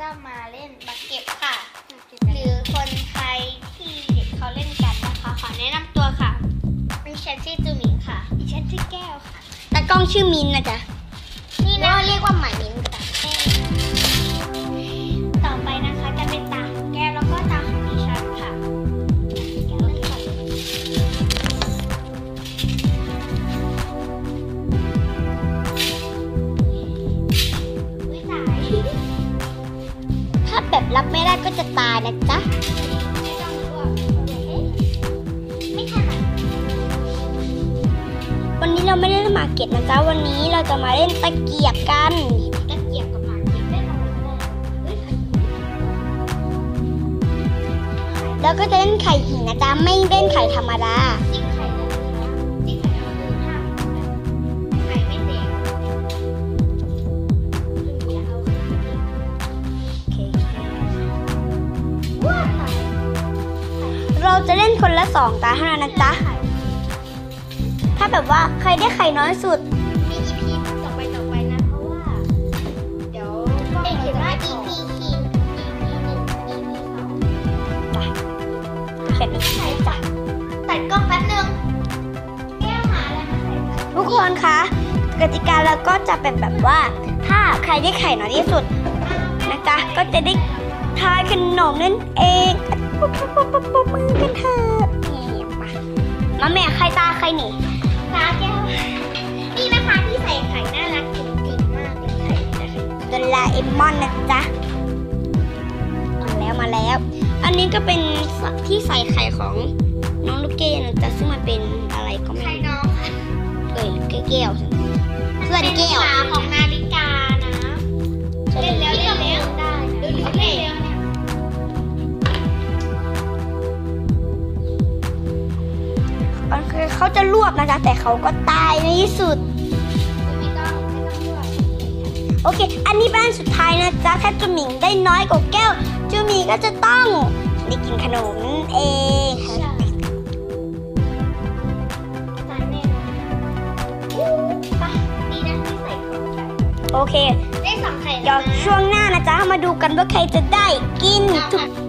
จะมาเล่นบักเก็ตค่ะ หรือคนไทยที่เด็กเขาเล่นกันนะคะ ขอแนะนำตัวค่ะดิฉันชื่อจูหมิงค่ะดิฉันชื่อแก้วค่ะตากล้องชื่อมินนะจ๊ะนี่นะเรียกว่าหมายมิ้น รับไม่ได้ก็จะตายนะจ๊ะไม่ต้องรู้ว่าโอเคไม่ถนัดวันนี้เราไม่ได้มาเก็ตนะจ๊ะวันนี้เราจะมาเล่นตะเกียบกันตะเกียบกับหมากเก็บได้อะไรก็ได้เฮ้ยใครแล้วก็จะเล่นไข่หินนะจ๊ะไม่เล่นไข่ธรรมดา เราจะเล่นคนละสองตาเท่านั้นนะจ๊ะ ถ้าแบบว่าใครได้ไข่น้อยสุด มี EP ต่อไปต่อไปนะ เพราะว่า เดี๋ยวเด็กเขียนว่า EP ขีด EP หนึ่ง EP สองแค่นี้ใส่จัดตัดกล้องแป๊บนึงแก้วหาอะไรมาใส่ทุกคนคะกติกาเราก็จะเป็นแบบว่า ถ้าใครได้ไข่น้อยที่สุดนะจ๊ะก็จะได้ ทานขนมนั่นเองปุ๊บปุ๊บปุ๊บปุ๊บปุ๊บมือกันเถอะนี่มามาแม่ใครตาใครหนีตาแก้วนี่นะคะที่ใส่ไข่น่ารักจริงๆมากเลยไข่นะคะโดราเอมอนนะจ๊ะมาแล้วมาแล้ว อันนี้ก็เป็นที่ใส่ไข่ของน้องลูกเกดนะจ๊ะซึ่งมันเป็นอะไรก็ไม่ไข่รู้น้องค่ะเอ้ยแก้วๆเพื่อนแก้ว เขาจะรวบนะคะ แต่เขาก็ตายในที่สุดไม่ต้องไม่ต้องด้วยโอเค อันนี้เป็นอันสุดท้ายนะจ๊ะถ้าจูหมิงได้น้อยกว่าแก้วจูหมิงก็จะต้องได้กินขนมนั่นเองใช่ตายแน่นอนไปดีนะที่ใส่ของไข่โอเค ได้สองไข่เดี๋ยวแล้วนะช่วงหน้านะจ๊ะ มาดูกันว่าใครจะได้กินทุกเอาค่ะ